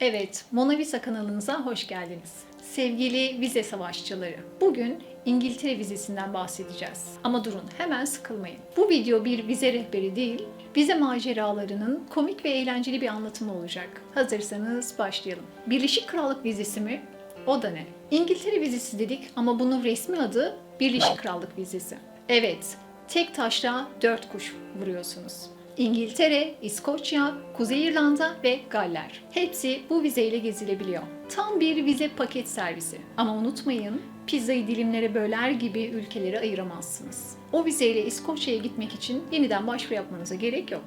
Evet, Mona Visa kanalınıza hoş geldiniz. Sevgili vize savaşçıları, bugün İngiltere vizesinden bahsedeceğiz. Ama durun, hemen sıkılmayın. Bu video bir vize rehberi değil, vize maceralarının komik ve eğlenceli bir anlatımı olacak. Hazırsanız başlayalım. Birleşik Krallık vizesi mi? O da ne? İngiltere vizesi dedik ama bunun resmi adı Birleşik Krallık vizesi. Evet, tek taşla dört kuş vuruyorsunuz. İngiltere, İskoçya, Kuzey İrlanda ve Galler. Hepsi bu vizeyle gezilebiliyor. Tam bir vize paket servisi. Ama unutmayın, pizzayı dilimlere böler gibi ülkeleri ayıramazsınız. O vizeyle İskoçya'ya gitmek için yeniden başvuru yapmanıza gerek yok.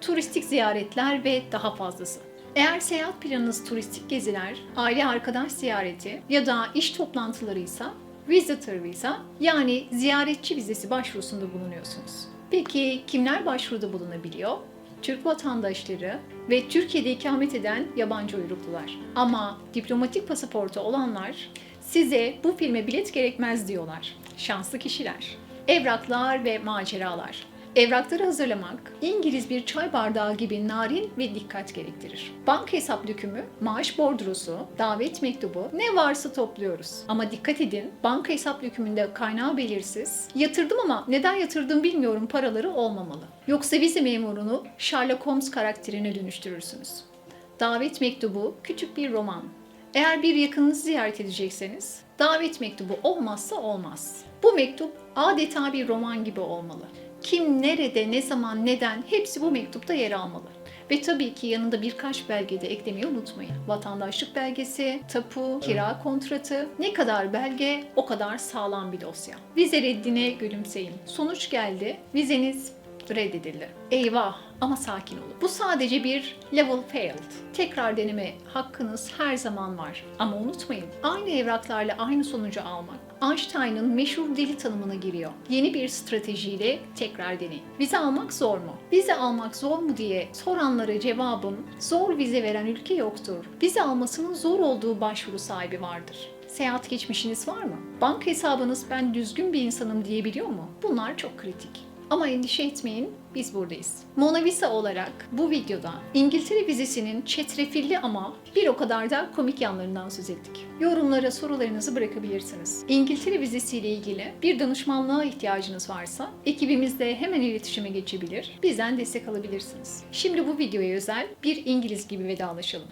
Turistik ziyaretler ve daha fazlası. Eğer seyahat planınız turistik geziler, aile arkadaş ziyareti ya da iş toplantılarıysa Visitor Visa yani ziyaretçi vizesi başvurusunda bulunuyorsunuz. Peki kimler başvuruda bulunabiliyor? Türk vatandaşları ve Türkiye'de ikamet eden yabancı uyruklular. Ama diplomatik pasaportu olanlar size bu filme bilet gerekmez diyorlar. Şanslı kişiler. Evraklar ve maceralar. Evrakları hazırlamak İngiliz bir çay bardağı gibi narin ve dikkat gerektirir. Banka hesap dökümü, maaş bordrosu, davet mektubu ne varsa topluyoruz. Ama dikkat edin banka hesap dökümünde kaynağı belirsiz, yatırdım ama neden yatırdım bilmiyorum paraları olmamalı. Yoksa vize memurunu Sherlock Holmes karakterine dönüştürürsünüz. Davet mektubu küçük bir roman. Eğer bir yakınınızı ziyaret edecekseniz davet mektubu olmazsa olmaz. Bu mektup adeta bir roman gibi olmalı. Kim, nerede, ne zaman, neden hepsi bu mektupta yer almalı. Ve tabii ki yanında birkaç belge de eklemeyi unutmayın. Vatandaşlık belgesi, tapu, kira kontratı, ne kadar belge o kadar sağlam bir dosya. Vize reddine gülümseyin. Sonuç geldi, vizeniz reddedildi. Eyvah ama sakin olun. Bu sadece bir level failed. Tekrar deneme hakkınız her zaman var. Ama unutmayın aynı evraklarla aynı sonucu almak Einstein'ın meşhur deli tanımına giriyor. Yeni bir stratejiyle tekrar deneyin. Vize almak zor mu? Vize almak zor mu diye soranlara cevabım zor vize veren ülke yoktur. Vize almasının zor olduğu başvuru sahibi vardır. Seyahat geçmişiniz var mı? Banka hesabınız ben düzgün bir insanım diyebiliyor mu? Bunlar çok kritik. Ama endişe etmeyin, biz buradayız. Mona Visa olarak bu videoda İngiltere vizesinin çetrefilli ama bir o kadar da komik yanlarından söz ettik. Yorumlara sorularınızı bırakabilirsiniz. İngiltere vizesiyle ilgili bir danışmanlığa ihtiyacınız varsa ekibimizle hemen iletişime geçebilir, bizden destek alabilirsiniz. Şimdi bu videoya özel bir İngiliz gibi vedalaşalım.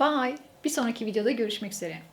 Bye! Bir sonraki videoda görüşmek üzere.